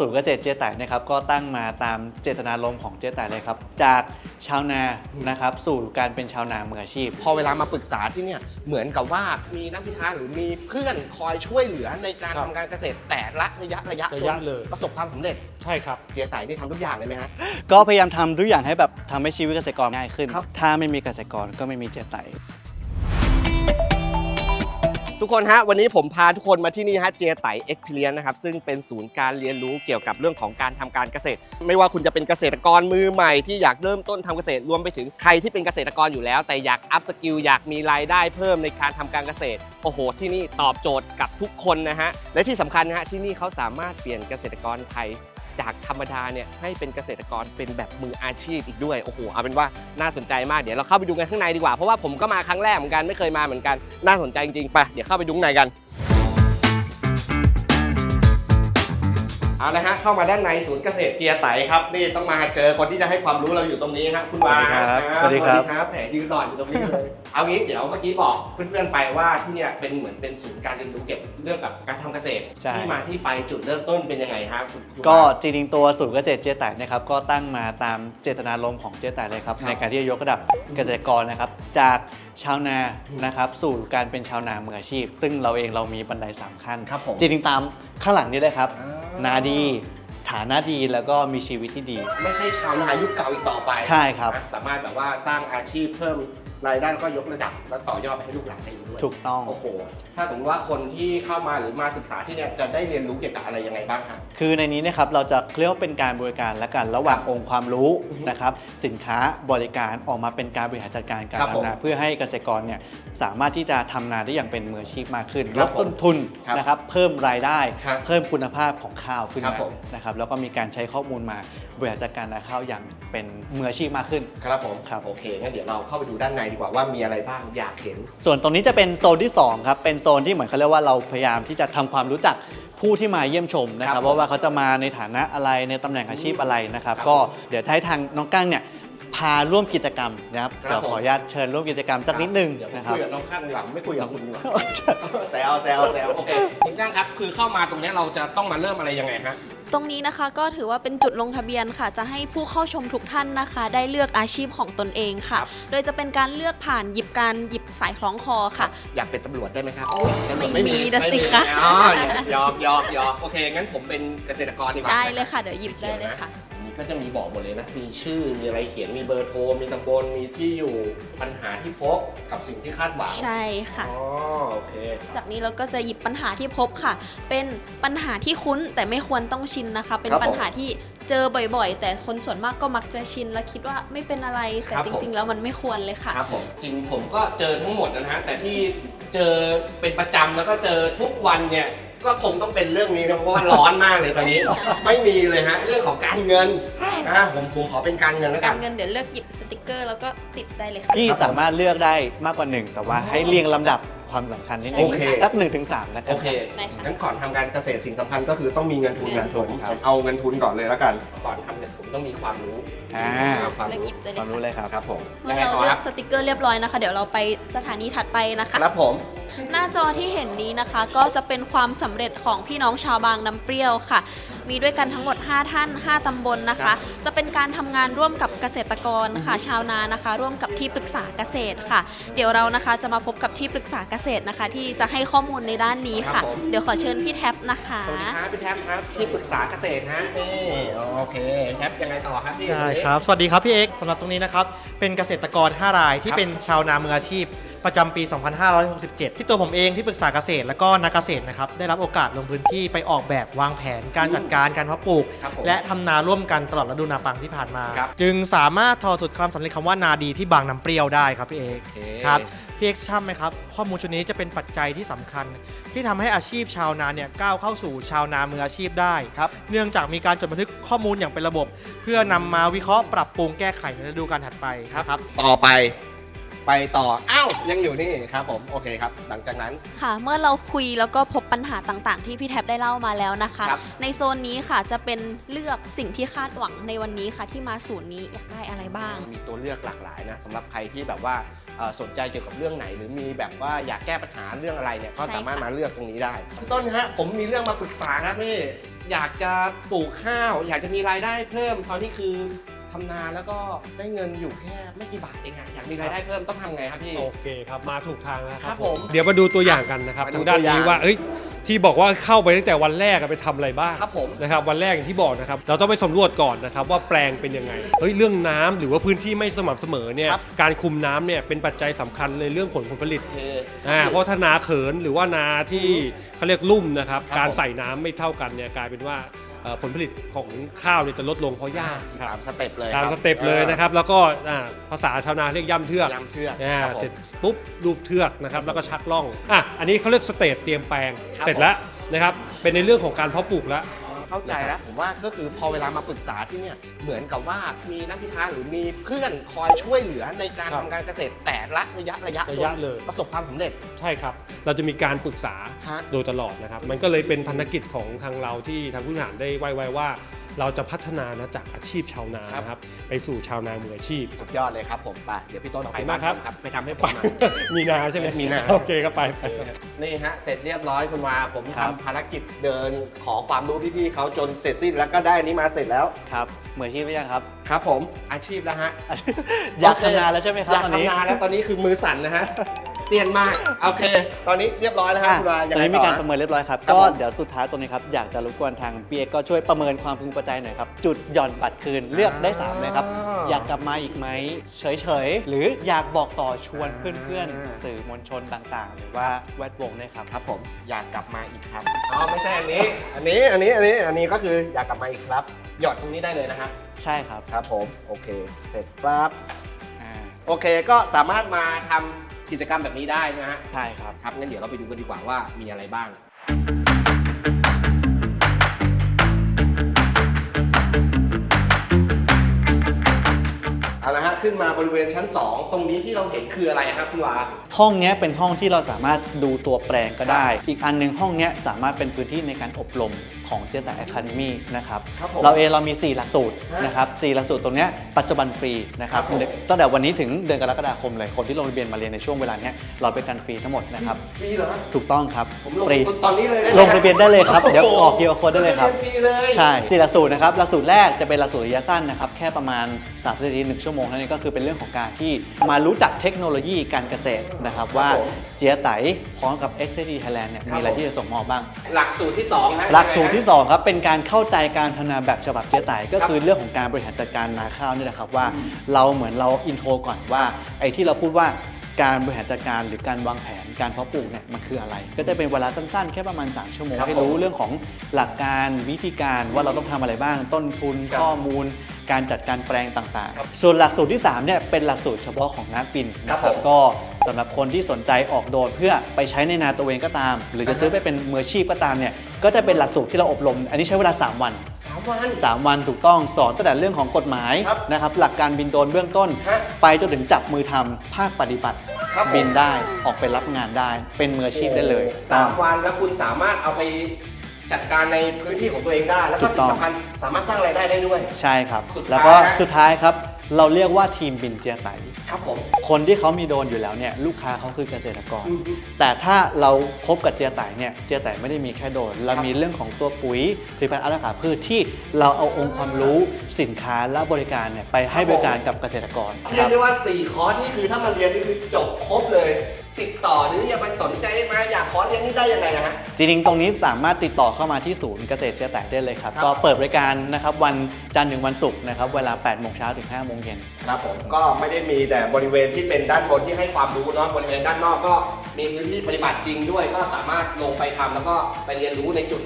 ศูนย์เกษตรเจ๊ไต่นะครับก็ตั้งมาตามเจตนารมณ์ของเจ๊ไต่เลยครับจากชาวนานะครับสู่การเป็นชาวนามืออาชีพ พอเวลามาปรึกษาที่เนี่ยเหมือนกับว่ามีนักวิชาหรือมีเพื่อนคอยช่วยเหลือในการครับทำการเกษตรแต่ละระยะระยะระยะจนเลยประสบความสำเร็จใช่ครับเจียไต่นี่ทำทุกอย่างเลยไหมฮะก็พยายามทำทุกอย่างให้แบบทำให้ชีวิตเกษตรกรง่ายขึ้นครับถ้าไม่มีเกษตรกรก็ไม่มีเจ๊ไต่ ทุกคนฮะวันนี้ผมพาทุกคนมาที่นี่ฮะเจไตเอ็กเพลียนนะครับซึ่งเป็นศูนย์การเรียนรู้เกี่ยวกับเรื่องของการทำการเกษตร ไม่ว่าคุณจะเป็นเกษตรกรมือใหม่ที่อยากเริ่มต้นทำเกษตรรวมไปถึงใครที่เป็นเกษตรกรอยู่แล้ว แต่อยากอัพสกิลอยากมีรายได้เพิ่มในการทำการเกษตรโอ้โห ที่นี่ตอบโจทย์กับทุกคนนะฮะและที่สำคัญนะฮะที่นี่เขาสามารถเปลี่ยนเกษตรกรไทย จากธรรมดาเนี่ยให้เป็นเกษตรกรเป็นแบบมืออาชีพอีกด้วยโอ้โหเอาเป็นว่าน่าสนใจมากเดี๋ยวเราเข้าไปดูกันข้างในดีกว่าเพราะว่าผมก็มาครั้งแรกเหมือนกันไม่เคยมาเหมือนกันน่าสนใจจริงๆไปเดี๋ยวเข้าไปดูข้างในกัน เอาละฮะเข้ามาด้านในศูนย์เกษตรเจียไตครับนี่ต้องมาเจอคนที่จะให้ความรู้เราอยู่ตรงนี้ครับคุณวาสวัสดีครับสวัสดีครับแหมยืนหล่อนอยู่ตรงนี้เลยเอางี้เดี๋ยวเมื่อกี้บอกเพื่อนๆไปว่าที่เนี่ยเป็นเหมือนเป็นศูนย์การเรียนรู้เกี่ยวกับเรื่องกับการทำเกษตรใช่ที่มาที่ไปจุดเริ่มต้นเป็นยังไงครับคุณคุณก็วาจริงๆตัวศูนย์เกษตรเจ๊ไต่นะครับก็ตั้งมาตามเจตนารมณ์ของเจ๊ไต่เลยครับครับในการที่จะยกระดับเกษตรกรนะครับจาก ชาวนานะครับสู่การเป็นชาวนามืออาชีพ ซึ่งเราเองเรามีบันไดสามขั้นครับผมจริงๆตามข้างหลังนี้เลยครับ อ่นาดี ฐานะดีแล้วก็มีชีวิตที่ดี ไม่ใช่ชาวนายุคเก่าอีกต่อไปใช่ครับ นะสามารถแบบว่าสร้างอาชีพเพิ่ม รายได้แล้วก็ยกระดับแล้วต่อยอดไปให้ลูกหลานได้อีกด้วยถูกต้อง โอ้โห ถ้าสมมติว่าคนที่เข้ามาหรือมาศึกษาที่เนี่ยจะได้เรียนรู้เกี่ยวกับอะไรยังไงบ้างครับ คือในนี้นะครับเราจะเรียกว่าเป็นการบริการและกันระหว่างองค์ความรู้อือฮึนะครับสินค้าบริการออกมาเป็นการบริหารจัดการการครับผมทำนาเพื่อให้เกษตรกรเนี่ยสามารถที่จะทำนาได้อย่างเป็นมืออาชีพมากขึ้นคลรับดต้นทุนครับนะครับเพิ่มรายได้ ครับเพิ่มคุณภาพของข้าวขึ้นครับมาผม นะครับแล้วก็มีการใช้ข้อมูลมาบริหารจัดการนาข้าวอย่างเป็นมืออาชีพมากขึ้น ครับผมครับ โอเคงั้นเดี๋ยวเราเข้าไปดูด้านในดีกว่าว่ามีอะไรบ้างอยากเห็น ส่วนตรงนี้จะเป็นโซนที่2ครับเป็นโซนที่เหมือนเขาเรียกว่าเราพยายามที่จะทำความรู้จักผู้ที่มาเยี่ยมชมนะคครัรับบผมว่าว่าเขาจะมาในฐานะอะไรในตำแหน่งอาชีพอะไรนะครับครับก็เดี๋ยวให้ทางน้องกั้งเนี่ยพาร่วมกิจกรรมนะครับครับเดี๋ยวขออนุญาตเชิญร่วมกิจกรรมสักนิดนึงเดี๋ยวผมนะครับคุยกับน้องข้างหลังไม่คุยกับคุณดีกว่าแซวแซวแซวโอเคคุณก้างครับคือเข้ามาตรงเนี้ยเราจะต้องมาเริ่มอะไรยังไงฮะ ตรงนี้นะคะก็ถือว่าเป็นจุดลงทะเบียนค่ะ จะให้ผู้เข้าชมทุกท่านนะคะ ได้เลือกอาชีพของตนเองค่ะครับโดยจะเป็นการเลือกผ่านหยิบการหยิบสายคล้องคอค่ะ อยากเป็นตำรวจได้ไหมครับไม่มีนะสิคะ อ๋อหยอกหยอกหยอกโอเค งั้นผมเป็นเกษตรกรดีกว่าได้เลยค่ะ เดี๋ยวหยิบได้เลยค่ะนี่ ก็จะมีบอกหมดเลยนะ มีชื่อ มีอะไรเขียน มีเบอร์โทร มีตำบล มีที่อยู่ ปัญหาที่พบกับสิ่งที่คาดหวัง ใช่ค่ะ อ๋อโอเค จากนี้เราก็จะหยิบปัญหาที่พบค่ะ เป็นปัญหาที่คุ้นแต่ไม่ควรต้องชินนะคะ เป็นครับผมปัญหาที่เจอบ่อยๆ แต่คนส่วนมากก็มักจะชิน และคิดว่าไม่เป็นอะไร แต่ครับจผม ริง ๆ แล้วมันไม่ควรเลยค่ะ ครับผมจริงผมก็เจอทั้งหมดนะฮะ แต่ที่เจอเป็นประจำแล้วก็เจอทุกวันเนี่ย ก็คงต้องเป็นเรื่องนี้นะเพราะว่าร้อนมากเลยตอนนี้ ไม่มีเลยฮะเรื่องของการเงินนะผมผมขอเป็นการเงินแล้วกักาน รเงินเดี๋ยวเลือกหยิบสติกเกอร์แล้วก็ติดได้เลยค่ะที่ครับผมสามารถเลือกได้มากกว่าหนึ่งแต่ว่าให้เรียงลำดับ ความสำคัญนิดนึงโอเค สักหนึ่งถึงสามนะครัโอบ เคได้ค่ะ งั้นก่อนทำการเกษตรสิ่งสำคัญก็คือต้องมีเงินทุนเงินทุนผมครับ เอาเงินทุนก่อนเลยแล้วกัน ก่อนทำเนี่ยผมต้องมีความรู้อ่า ความเลือกรู้หยิบได้เลควายมรู้ค่ะเลยครับ ครับผมเมื่ยัองไงเราต่อเลืคอรับกสติกเกอร์เรียบร้อยนะคะ เดี๋ยวเราไปสถานีถัดไปนะคะ ครับผม หน้าจอที่เห็นนี้นะคะก็จะเป็นความสำเร็จของพี่น้องชาวบางน้ำเปรี้ยวค่ะ มีด้วยกันทั้งหมด 5 ท่าน 5ตำบลนะคะ จะเป็นการทำงานร่วมกับเกษตรกรค่ะ ชาวนานะคะ ร่วมกับที่ปรึกษาเกษตรค่ะ เดี๋ยวเรานะคะจะมาพบกับที่ปรึกษาเกษตรนะคะ ที่จะให้ข้อมูลในด้านนี้ค่ะเดี๋ยวขอเชิญพี่แท็บนะคะ สวัสดีครับพี่แท็บครับที่ปรึกษาเกษตรฮะนี่โอเคแท็บยังไงต่อครับพี่ ได้ครับ สวัสดีครับพี่เอ็กซ์สำหรับตรงนี้นะครับ เป็นเกษตรกร 5 รายที่เป็นชาวนามืออาชีพ ประจำปี 2567 ที่ตัวผมเองที่ปรึกษาเกษตร และก็นักเกษตรนะครับได้รับโอกาสลงพื้นที่ไปออกแบบวางแผนการจัดการการเพาะปลูก ครับผมและทำนาร่วมกันตลอดฤดูนาปังที่ผ่านมา ครับ จึงสามารถทอสุดความสำเร็จคำว่านาดีที่บางน้ำเปรี้ยวได้ครับพี่เอก โอเคครับพี่เอกช่ำไหมครับ ข้อมูลชุดนี้จะเป็นปัจจัยที่สำคัญ ที่ทำให้อาชีพชาวนาเนี่ยก้าวเข้าสู่ชาวนามืออาชีพได้ ครับ เนื่องจากมีการจดบันทึกข้อมูลอย่างเป็นระบบ เพื่อนำมาวิเคราะห์ปรับปรุงแก้ไขในฤดูกาลถัดไปนะครับ ต่อไป ไปต่อ อ้าว ยังอยู่นี่ครับผม โอเคครับ หลังจากนั้น ค่ะ เมื่อเราคุยแล้วก็พบปัญหาต่างๆ ที่พี่แท็บได้เล่ามาแล้วนะคะ ครับ ในโซนนี้ค่ะจะเป็นเลือกสิ่งที่คาดหวังในวันนี้ค่ะ ที่มาศูนย์นี้อยากได้อะไรบ้าง มีตัวเลือกหลากหลายนะสำหรับใครที่แบบว่าเอ่อสนใจเกี่ยวกับเรื่องไหน หรือมีแบบว่าอยากแก้ปัญหาเรื่องอะไรเนี่ยก็ใช่สามารถค่ะมาเลือกตรงนี้ได้พี่ต้นฮะผมมีเรื่องมาปรึกษาครับพี่อยากจะปลูกข้าว อยากจะมีรายได้เพิ่มตอนนี้คือ ทำนาแล้วก็ได้เงินอยู่แค่ไม่กี่บาทเองอะอยากมีรายได้เพิ่มต้องทำไงครับพี่ โอเคครับ มาถูกทางแล้วคครัรับบผมเดี๋ยวมาดูตัวอย่างกันนะครับมาดูทางด้านตัวอย่างนี้ว่าเอ้ยที่บอกว่าเข้าไปตั้งแต่วันแรกอะไปทำอะไรบ้างครับผม นะครับวันแรกอย่างที่บอกนะครับเราต้องไปสำรวจก่อนนะครับว่าแปลงเป็นยังไงเฮ้ยเรื่องน้ำหรือว่าพื้นที่ไม่สม่ำเสมอเนี่ยครับ การคุมน้ำเนี่ยเป็นปัจจัยสำคัญในเรื่องผลผลผลิต โอเค อ่าเพราะถ้านาเขินหรือว่านาที่เขาเรียกลุ่มนะครับ ครับการผมใส่น้ำไม่เท่ากันเนี่ยกลายเป็นว่าเอ่อ ผลผลิตของข้าวเนี่ยจะลดลงเพราะหญ้าคตารับมสเต็ปเลยตามคสรับเต็ปเลยนะครับ แล้วก็อ่าภาษาชาวนาเรียกย่ำเทือกยำเทือกอ่าครับผม เสร็จปุ๊บรูปเทือกนะครับ แล้วก็ชักล่องอะอันนี้เขาเรียกสเตจเตรียมแปลง ครับ เสร็จแล้วนะครับ เป็นในเรื่องของการเพาะปลูกแล้ว เข้าใจแล้วผมว่าก็คือพอเวลามาปรึกษาที่เนี่ยเหมือนกับว่ามีนักวิชาหรือมีเพื่อนคอยช่วยเหลือในการครับทำการเกษตรแต่ละระยะระยะระยะจนเลย ประสบความสำเร็จ ใช่ครับ เราจะมีการปรึกษาฮะ โดยตลอดนะครับ มันก็เลยเป็นพันธกิจของทางเราที่ทางผู้บริหารได้ไว้ไว้ว่า เราจะพัฒนานะจากอาชีพชาวนานะครับ ไปสู่ชาวนามืออาชีพ สุดยอดเลยครับผมไปเดี๋ยวพี่ต้นขอบไปคุณมากครับนไปทำให้ผไป มหน่อย มีนาใช่ไหมมีนา โอเคก็ไปไป นี่ฮะ เสร็จเรียบร้อยคุณวาผมครับ ทำภารกิจเดินขอความรู้พี่ๆเขาจนเสร็จสิ้นแล้วก็ได้อันนี้มาเสร็จแล้ว ครับมืออาชีพหรือยังครับ ครับผมอาชีพแล้วฮะอยากทำงานแล้วใช่ไหมครับอยากตอนนี้ ทำงานแล้วตอนนี้คือมือสั่นนะฮะ เซียนมาก โอเค ตอนนี้เรียบร้อยแล้วครับอะคุณวาตยัองนไงนี้มีต่อการฮะประเมินเรียบร้อยครับครับก็ผมเดี๋ยวสุดท้ายตรงนี้ครับ อยากจะรบกวนทางพีเอกก็ช่วยประเมินความพึงพอใจหน่อยครับ จุดหย่อนบัตรคืนเลือกได้3เลยครับอ่าอยากกลับมาอีกไหมเฉยๆ หรืออยากบอกต่อชวนเพื่อนอ่าๆสื่อมวลชนต่างๆ หรือว่าแวดวงด้วยครับ ครับผม อยากกลับมาอีกครับ อ๋อ ไม่ใช่อันนี้ อันนี้ อันนี้ อันนี้ อันนี้ก็คืออยากกลับมาอีกครับ หยอดตรงนี้ได้เลยนะฮะ ใช่ครับครับผม โอเค เสร็จครับอ่า โอเค ก็สามารถมาทำ กิจกรรมแบบนี้ได้นะฮะ ใช่ครับ ครับงั้นเดี๋ยวเราไปดูกันดีกว่าว่ามีอะไรบ้าง เอาละฮะขึ้นมาบริเวณชั้น 2 ตรงนี้ที่เราเห็นคืออะไรครับคุณวาห้องเนี้ยเป็นห้องที่เราสามารถดูตัวแปลงก็ได้ อีกอันหนึ่งห้องเนี้ยสามารถเป็นพื้นที่ในการอบรมของเจต a อะคาเดมี่นะครับ ครับผม เราเองเรามี 4 หลักสูตรฮะนะครับ4หลักสูตรตรงเนี้ยปัจจุบันฟรีนะครับครับผม ตั้งแต่วันนี้ถึงเดือนกรกฎาคมเลยคนที่ลงทะเบียนมาเรียนในช่วงเวลาเนี้ยเราเป็นการฟรีทั้งหมดนะครับฟรีเหรอถูกต้องครับผมลงฟรีตอนนี้เลยได้ไหมลงทะเบียนได้เลยครับโโหเดี๋ยวออก QR code ได้เลยครับงทะบีนฟรีเลย ใช่สี่หลักสูตรนะครับหลักสูตรแรกจะเป็นหลักสูตรระยะสั้นนะครับแค่ประมาณ3นาที1ชั่วโมงเท่านี้ก็คือเป็นเรื่องของการที่มารู้จักเทคโนโลยีการเกษตรนะครับว่าเจียไตพร้อมกับ x อ t Thailand เนี่ยมีอะไรที่จะส่งมอบบ้าง หลักสูตรที่2นะหลักสูตรที่2ครับเป็นการเข้าใจการทำนาแบบฉบับเจ๊ไตก็คือเรื่องของการบริหารจัดการนาข้าวนี่แหละครับว่า เราเหมือนเราอินโทรก่อนว่าไอ้ที่เราพูดว่า การบริหารจัดการหรือการวางแผนการเพาะปลูกเนี่ยมันคืออะไร ก็จะเป็นเวลาสั้นๆ แค่ประมาณ 3 ชั่วโมงครับให้รู้เรื่องของหลักการวิธีการว่าเราต้องทำอะไรบ้าง ต้นทุนครับข้อมูล การจัดการแปลงต่างครับๆ ส่วนหลักสูตรที่3เนี่ยเป็นหลักสูตรเฉพาะของนักบินนะคครัรับบผมก็สำหรับคนที่สนใจออกโดรนเพื่อไปใช้ในนาตัวเองก็ตาม หรือจะซื้อไปเป็นมืออาชีพก็ตามเนี่ยก็จะเป็นหลักสูตรที่เราอบรม อันนี้ใช้เวลา 3 วันสาม วัน 3 วันถูกต้องสอนตั้งแต่เรื่องของกฎหมายครับนะครับ หลักการบินโดรนเบื้องต้น ฮะไปจนถึงจับมือทำภาคปฏิบัติ ครับผม บินได้ออกไปรับงานได้ เป็นมืออาชีพได้เลยสามวันแล้วคุณสามารถเอาไปจัดการในพื้นที่ของตัวเองได้ แล้วก็ถูกสิ่ต้องงสำคัญสามารถสร้างรายได้ได้ด้วย ใช่ครับ สุดท้ายแล้วก็ฮะสุดท้ายครับ เราเรียกว่าทีมบินเจียไตครับผม คนที่เขามีโดรนอยู่แล้วเนี่ยลูกค้าเขาคือเกษตรกรแต่ถ้าเราคบกับเจียไตเนี่ยเจียไตไม่ได้มีแค่โดรนเรามีเรื่องของตัวปุ๋ยผลิตภัณฑ์อาหารขาพืชที่เราเอาองค์ความรู้สินค้าและบริการเนี่ยไปให้บริการกับเกษตรกรเรียกได้ว่า 4 คอร์สนี่คือถ้ามาเรียนนี่คือจบครบเลย ติดต่อหรืออยากไปสนใจมาอยากคอร์สเรียนนี่ได้ยังไงนะฮะ จริงๆ ตรงนี้สามารถติดต่อเข้ามาที่ศูนย์เกษตรเจ๊แตกได้เลยครับ ครับ ก็เปิดบริการนะครับวันจันทร์ถึงวันศุกร์นะครับเวลา8โมงเช้าถึง5โมงเย็น ครับผมก็ไม่ได้มีแต่บริเวณที่เป็นด้านบนที่ให้ความรู้เนาะบริเวณด้านนอกก็มีพื้นที่ปฏิบัติจริงด้วย ก็สามารถลงไปทำแล้วก็ไปเรียนรู้ในจุด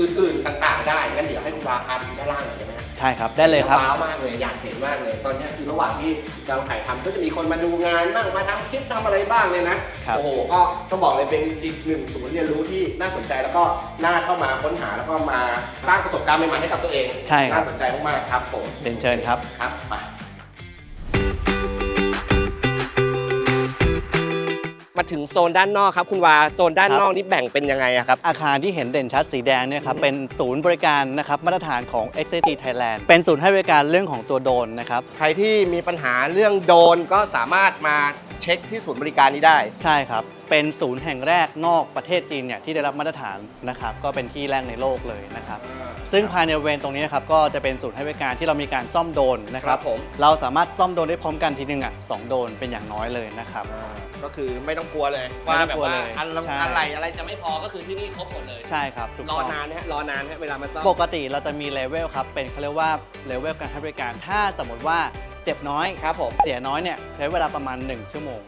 อื่นๆต่างๆ ได้งั้นเดี๋ยวให้คุณวาพาดูด้านล่างหน่อยได้ไหมฮะใช่ครับ ได้เลยครับ ว้าวมากเลยอยากเห็นมากเลย ตอนเนี้ยคือระหว่างที่กำลังถ่ายทำก็จะมีคนมาดูงานบ้างมาทำคลิปทำอะไรบ้างเนี่ยนะครับโอ้โหก็ต้องบอกเลยเป็นอีกหนึ่งศูนย์เรียนรู้ที่น่าสนใจแล้วก็น่าเข้ามาค้นหาแล้วก็มาสร้างประสบการณ์ใหม่ๆให้กับตัวเองใช่ครับ น่าสนใจมากๆครับผมเรียนเชิญครับ ครับมา มามาถึงโซนด้านนอกครับคุณวาโซนด้านนอกนี่แบ่งเป็นยังไงอะครับ อาคารที่เห็นเด่นชัดสีแดงเนี่ยครับเป็นศูนย์บริการนะครับมาตรฐานของ XAT Thailand เป็นศูนย์ให้บริการเรื่องของตัวโดรนนะครับ ใครที่มีปัญหาเรื่องโดรนก็สามารถมาเช็คที่ศูนย์บริการนี้ได้ ใช่ครับ เป็นศูนย์แห่งแรกนอกประเทศจีนเนี่ยที่ได้รับมาตรฐานนะครับก็เป็นที่แรกในโลกเลยนะครับ ซึ่งภายในบริเวณตรงนี้นะครับก็จะเป็นศูนย์ให้บริการที่เรามีการซ่อมโดรนนะคครัรับบผม เราสามารถซ่อมโดรนได้พร้อมกันทีนึงอะสองโดรนเป็นอย่างน้อยเลยนะครับ ก็คือไม่ต้องกลัวเลยไม่ว่าต้องแบบกลัวว่าเลยอันใช่ อะไรอะไรจะไม่พอก็คือที่นี่ครบหมดเลย ใช่ครับถูกรต้ออง นานนะฮะรอนานฮะเวลามาซ่อม ปกติเราจะมีเลเวลครับ เป็นเขาเรียกว่าเลเวลการให้บริการ ถ้าสมมติว่าเจ็บน้อย ครับผม เสียน้อยเนี่ยใช้เวลาประมาณ 1 ชั่วโมง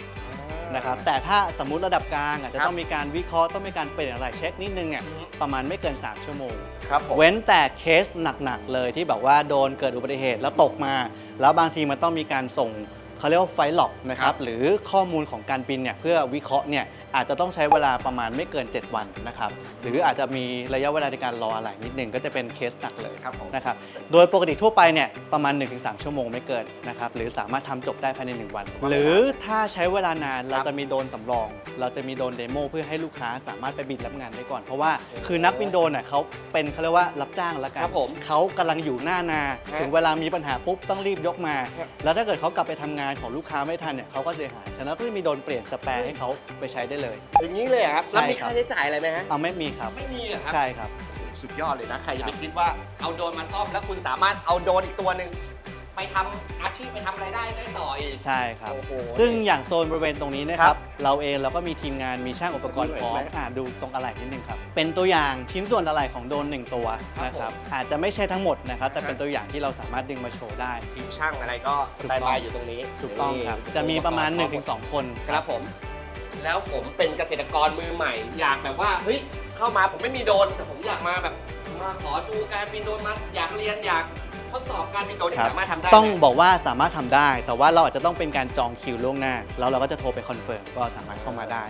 นะครับแต่ถ้าสมมุติระดับกลางอาจจะครับต้องมีการวิเคราะห์ต้องมีการเปลี่ยนอะไรเช็คนิดนึงเนี่ยอืมประมาณไม่เกิน 3 ชั่วโมง ครับผม เว้นแต่เคสหนักๆเลยที่แบบว่าโดนเกิดอุบัติเหตุแล้วตกมา แล้วบางทีมันต้องมีการส่ง เขาเรียกว่าไฟล์ล็อกนะคครัรับบหรือข้อมูลของการบินเนี่ยเพื่อวิเคราะห์เนี่ยอาจจะต้องใช้เวลาประมาณไม่เกิน 7 วันนะครับหรืออาจจะมีระยะเวลาในการรออะไรนิดนึงก็จะเป็นเคสหนักเลยครับผมนะครับโดยปกติทั่วไปเนี่ยประมาณ 1-3 ชั่วโมงไม่เกินนะครับหรือสามารถทำจบได้ภายใน 1 วัน หรือถ้าใช้เวลานานเราจะมีโดรนสำรอง เราจะมีโดรนเดโมเพื่อให้ลูกค้าสามารถไปบินรับงานได้ก่อน เพราะว่าคือนักบินโดรนน่ะเขาเป็นเขาเรียกว่ารับจ้างแล้วกัคนรับผมเขากำลังอยู่หน้านาฮะถึงเวลามีปัญหาปุ๊บต้องรีบยกมาฮะแล้วถ้าเกิดเขากลับไปทำงานของลูกค้าไม่ทันเนี่ยเขาก็เสียหาย ฉะนั้นก็จะมีโดรนเปลี่ยนสแปร์ให้เขาไปใช้ได้เลย อย่างนี้เลยเหรอครับใช่แล้วมีครัค่าบใช้จ่ายอะไรไหมฮะ เอาไม่มีครับ ไม่มีเหรอครับ ใช่ครับ สุดยอดเลยนะ ใครจะไปคิดว่าเอาโดรนมาซ่อมแล้วคุณสามารถเอาโดรนอีกตัวหนึ่ง ไปทำอาชีพไปทำอะไรได้ได้ต่ออีก ใช่ครับ โอ้โหซึ่งอย่างโซนบริเวณตรงนี้นะคครัรับบเราเองเราก็มีทีมงานมีช่างอุปกรณ์พร้อมเห็นไหมอ่าดูตรงอะไหล่นิดนึงครับ เป็นตัวอย่างชิ้นส่วนอะไหล่ของโดรนหนึ่งตัวครับนะครับผมอาจจะไม่ใช่ทั้งหมดนะครับ แต่ฮะเป็นตัวอย่างที่เราสามารถดึงมาโชว์ได้ ทีมช่างอะไรก็สแตนบายอยู่ตรงนี้ถูกต้องครับ นี่จะมีประมาณอุปกณ์1-2 คนครับผม แล้วผมเป็นเกษตรกรมือใหม่ อยากแบบว่าเฮ้ยเข้ามาผมไม่มีโดรนแต่ผมอยากมาแบบมาขอดูการบินโดรนมาอยากเรียนอยากท ดสอบการบินโดรนที่ครับสามารถทำได้ต้องไหมบอกว่าสามารถทำได้ แต่ว่าเราอาจจะต้องเป็นการจองคิวล่วงหน้า แล้วเราก็จะโทรไปคอนเฟิร์มก็สามารถเข้ามาได้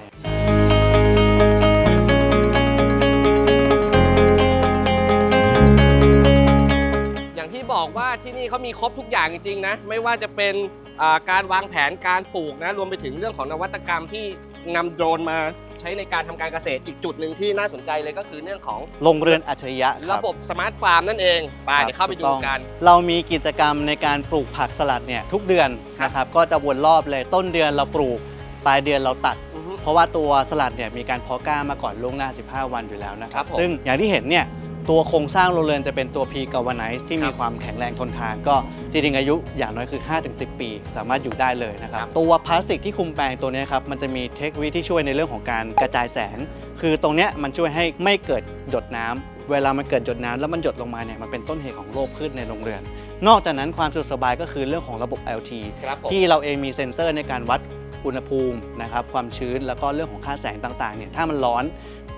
อย่างที่บอกว่าที่นี่เขามีครบทุกอย่างจริงๆนะ ไม่ว่าจะเป็นอ่าการวางแผนการปลูกนะ รวมไปถึงเรื่องของนวัตกรรมที่ นำโดรนมาใช้ในการทำการเกษตรอีกจุดหนึ่งที่น่าสนใจเลยก็คือเรื่องของลงเรือนอัจฉริยะคระบบสมาร์ทฟาร์มนั่นเองไปครับเดี๋ยวเข้าไปถูดูต้องกัน เรามีกิจกรรมในการปลูกผักสลัดเนี่ยทุกเดือนนะครับก็จะวนรอบเลยต้นเดือนเราปลูก ปลายเดือนเราตัดอือฮึเพราะว่าตัวสลัดเนี่ยมีการเพาะกล้ามาก่อนล่วงหน้า 15 วันอยู่แล้วนะคครัรับบผม ซึ่งอย่างที่เห็นเนี่ย ตัวโครงสร้างโรงเรือนจะเป็นตัว P g a l v a n i z e ที่มีครับความแข็งแรงทนทานก็จริงๆอายุอย่างน้อยคือ 5-10 ปี สามารถอยู่ได้เลยนะครับครับตัวพลาสติกที่คุมแปลงตัวเนี้ยครับมันจะมีเทคโนโลยีที่ช่วยในเรื่องของการกระจายแสง คือตรงเนี้ยมันช่วยให้ไม่เกิดหยดน้ำเวลามันเกิดหยดน้ำแล้วมันหยดลงมาเนี่ยมันเป็นต้นเหตุของโรคพืชในโรงเรือน นอกจากนั้นความสะดวกสบายก็คือเรื่องของระบบ LT ครับผมที่เราเองมีเซ็นเซอร์ในการวัดอุณหภูมินะครับความชื้นแล้วก็เรื่องของค่าแสงต่างๆเนี่ยถ้ามันร้อน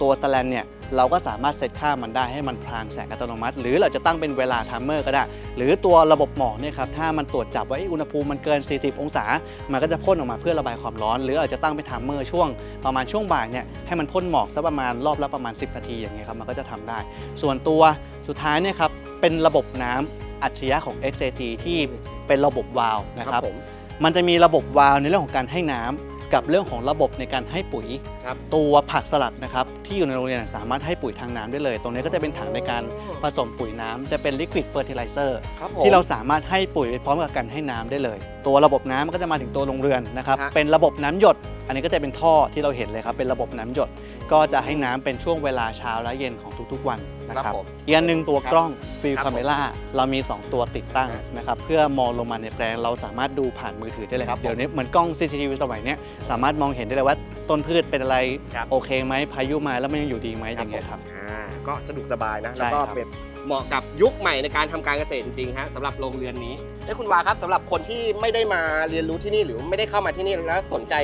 ตัวสแลนเนี่ยเราก็สามารถเซตค่ามันได้ให้มันพรางแสงอัตโนมัติ หรือเราจะตั้งเป็นเวลาไทัมเมอร์ก็ได้ หรือตัวระบบหมอกเนี่ยครับถ้ามันตรวจจับว่าเอ๊ะอุณหภูมิมันเกิน 40 องศา มันก็จะพ่นออกมาเพื่อระบายความร้อน หรืออาจจะตั้งเป็นไทัมเมอร์ช่วงประมาณช่วงบ่ายเนี่ยให้มันพ่นหมอกสักประมาณรอบละประมาณ 10 นาทีอย่างเงี้ยครับมันก็จะทำได้ ส่วนตัวสุดท้ายเนี่ยครับเป็นระบบน้ำอัจฉริยะของ XAT ที่เป็นระบบวาล์วนะครับผมมันจะมีระบบวาล์วในเรื่องของการให้น้ำ กับเรื่องของระบบในการให้ปุ๋ย ครับ ตัวผักสลัดนะครับที่อยู่ในโรงเรียนสามารถให้ปุ๋ยทางน้ำได้เลย ตรงนี้ก็จะเป็นถังในการผสมปุ๋ยน้ำจะเป็น liquid fertilizer ครับผม ที่เราสามารถให้ปุ๋ยไปพร้อมกับการให้น้ำได้เลย ตัวระบบน้ำมันก็จะมาถึงตัวโรงเรือนนะครับฮะ เป็นระบบน้ำหยด อันนี้ก็จะเป็นท่อที่เราเห็นเลยครับเป็นระบบน้ำหยด ก็จะให้น้ำเป็นช่วงเวลาเช้าและเย็นของทุกๆวัน นะคครัรับบผมอีกอันหนึ่งตัวกล้องฟิล์มครับคาเมล่าเรามี 2 ตัวติดตั้งฮะนะครับเพื่อมองลงมาในแปลงเราสามารถดูผ่านมือถือได้เลยคครัรับบผมเดี๋ยวนี้เหมือนกล้อง CCTV สมัยเนี้ยสามารถมองเห็นได้เลยว่าต้นพืชเป็นอะไรครับ โอเคไหมพายุมาแล้วมันยังอยู่ดีไหมอย่างเงี้ยครับ อ่าก็สะดวกสบายนะ ใช่แล้วก็ครับ เป็น เหมาะกับยุคใหม่ในการทำการเกษตรจริงๆฮะสำหรับโรงเรือนนี้และคุณวาครับสำหรับคนที่ไม่ได้มาเรียนรู้ที่นี่หรือไม่ได้เข้ามาที่นี่แล้วสนใจ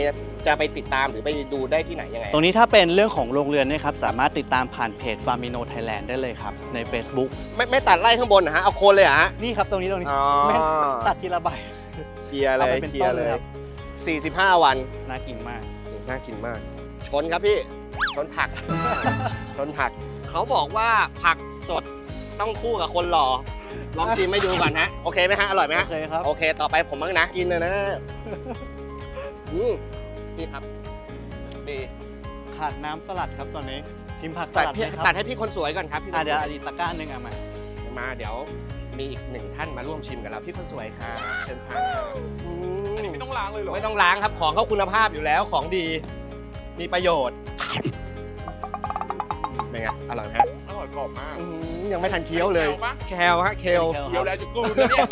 จะไปติดตามหรือไปดูได้ที่ไหนยังไง ตรงนี้ถ้าเป็นเรื่องของโรงเรือนเนะครับสามารถติดตามผ่านเพจ Farmino Thailand ได้เลยครับ ใน Facebook ไม่ไม่ตัดไล่ข้างบนนะฮะเอาโคนเลยเหรอฮะนี่ครับตรงนี้ตรงนี้อ๋อไม่ตัดทีละใบเคลียร์เลเอายไปเป็นเคลียต้ร์นเลเลยยครับ45วันน่ากินมากน่ากินมาก ชนครับพี่ชนผักชนผัก เขาบอกว่าผักสด ต้องคู่กับคนหล่อลองชิมให้ดูก่อนฮะโอเคไหมฮะอร่อยไหมโอฮะเคครับ โอเค ต่อไปผมบ้างนะกินเลยนะอืมนี่ครับดีขาดน้ำสลัดครับตอนนี้ ชิมผักสตัดลัดพี่ไหมครับตัดให้พี่คนสวยก่อนครับพี่คนอะสเดี๋ยววยอดีตตะกร้าหนึ่งอะมามาเดี๋ยวมีอีกหนึ่งท่านมาร่วมชิมกับเราพี่คนสวยครับเชิญทานครับอืมอันนี้ไม่ต้องล้างเลยเหรอไม่ต้องล้างครับของเขาคุณภาพอยู่แล้วของดี มีประโยชน์เป็นไงอร่อยไหมฮะอ ร่อยกรอบมากอื้อหือยังไม่ทันเคี้ยวเลย แคลปะแคลฮะเคลแคล เคี้ยวแล้วจะกลืนแล้วเนี่ย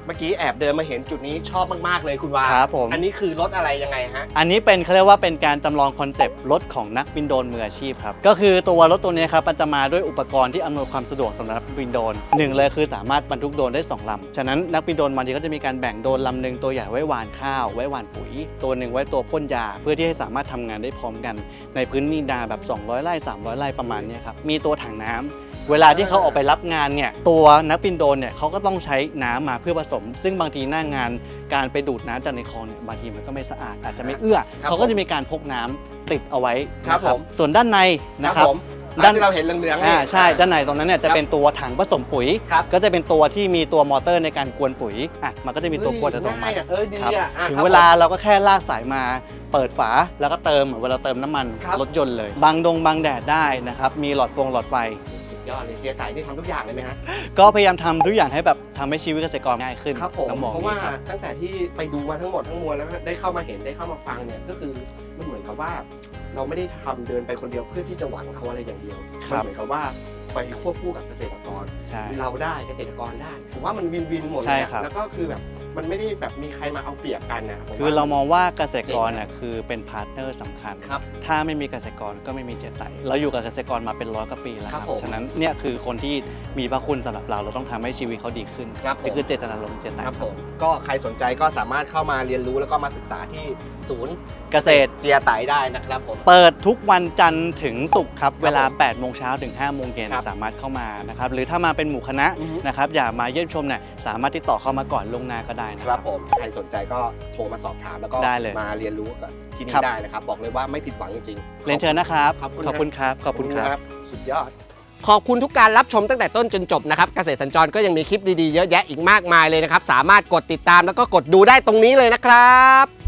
เมื่อกี้แอบเดินมาเห็นจุดนี้ชอบมาก ๆ เลยคุณวาครับผม อันนี้คือรถอะไรยังไงฮะ อันนี้เป็นเขาเรียกว่าเป็นการจำลองคอนเซปต์รถของนักบินโดรนมืออาชีพครับ ก็คือตัวรถตัวนี้ครับมันจะมาด้วยอุปกรณ์ที่อำนวยความสะดวกสำหรับนักบินโดรนหนึ่งเลยคือสามารถบรรทุกโดรนได้2ลำ ฉะนั้นนักบินโดรนบางทีก็จะมีการแบ่งโดรนลำหนึ่งตัวใหญ่ไว้หว่านข้าว ไว้หว่านปุ๋ย ตัวหนึ่งไว้ตัวพ่นยา เพื่อที่ให้สามารถทำงานได้พร้อมกัน ในพื้นที่นาแบบ 200ไร่300ไร่ประมาณเนี้ยครับมีตัวถังน้ำ เวลาที่เขาออกไปรับงานเนี่ยตัวนักบินโดรนเนี่ยเขาก็ต้องใช้น้ำมาเพื่อผสม ซึ่งบางทีหน้างานการไปดูดน้ำจากในคลองเนี่ยบางทีมันก็ไม่สะอาดอาจจะไม่เอื้อครับเขาก็จะมีการพกน้ำติดเอาไว้ครับนะผมส่วนด้านในครันะบครับผมด้าด้านนที่เราเห็นเหลืองๆนี่อ่าใช่ ด้านในตรงนั้นเนี่ยจะเป็นตัวถังผสมปุ๋ยครับก็จะเป็นตัวที่มีตัวมอเตอร์ในการกวนปุ๋ยอะมันก็จะมีตัวกวนอัตโนมัง่ายติอะเออดีครับอะอะถึงครับเวลาเราก็แค่ลากสายมาเปิดฝาแล้วก็เติมเหมือนเวลาเติมน้ำมันครับรถยนต์เลย บังดงบังแดดได้นะครับ มีหลอดฟงหลอดไฟสุด ยอดเลยเจียไต่ที่ทำทุกอย่างเลยไหมฮะ ก็พยายามทำทุกอย่างให้แบบทำให้ชีวิตเกษตรกรง่ายขึ้นครับผมต้องมองเพราะนี้ว่าครับ ตั้งแต่ที่ไปดูมาทั้งหมดทั้งมวลแล้วก็ได้เข้ามาเห็นได้เข้ามาฟังเนี่ยก็คือมันเหมือนกับว่า เราไม่ได้ทำเดินไปคนเดียวเพื่อที่จะหวังเอาอะไรอย่างเดียวคมัรับเหมือนกับว่าไปควบคู่กับเกษตรกร ใช่ เราได้เกษตรกรได้ผมว่ามันวินวินหมดเลใช่ยอะครับ แล้วก็คือแบบ มันไม่ได้แบบมีใครมาเอาเปรียบกันนะผคือว่เรามองว่าเกษตรกรน่ะคือเป็นพาร์ทเนอร์สำคัญ ครับ ถ้าไม่มีเกษตรกรก็ไม่มีเจไตเราอยู่กับเกษตรกรมาเป็นร้อยกว่าปีแล้วคครัรับบผมฉะนั้นเนี่ยคือคนที่มีพระคุณสำหรับเราเราต้องทำให้ชีวิตเขาดีขึ้นครับผม นี่คือเจตนารมณ์เจไต ครับผมก็ใครสนใจก็สามารถเข้ามาเรียนรู้แล้วก็มาศึกษาที่ศูนย์เกษตรเจียไตได้นะครับผม เปิดทุกวันจันทร์ถึงศุกร์ครับครับเวลาผม8โมงเช้าถึง 5 โมงเย็นครับสามารถเข้ามานะครับหรือถ้ามาเป็นหมู่คณะอือฮึ นะครับอยากมาเยี่ยมชมเนี่ยสามารถติดต่อเข้ามาก่อนลวงหน้าก็ได้นะคครัรับ บผมใครสนใจก็โทรมาสอบถามแล้วก็ได้เลยมาเรียนรู้กับที่นี่ครับ ได้นะครับ บอกเลยว่าไม่ผิดหวังจริงๆ เรียนเชิญนะครับ ขอบคุณ ขอบคุณครับ ขอบคุณครับ สุดยอด ขอบคุณทุกการรับชมตั้งแต่ต้นจนจบนะครับ เกษตรสัญจรก็ยังมีคลิปดีๆ เยอะแยะอีกมากมายเลยนะครับ สามารถกดติดตามแล้วก็กดดูได้ตรงนี้เลยนะครับ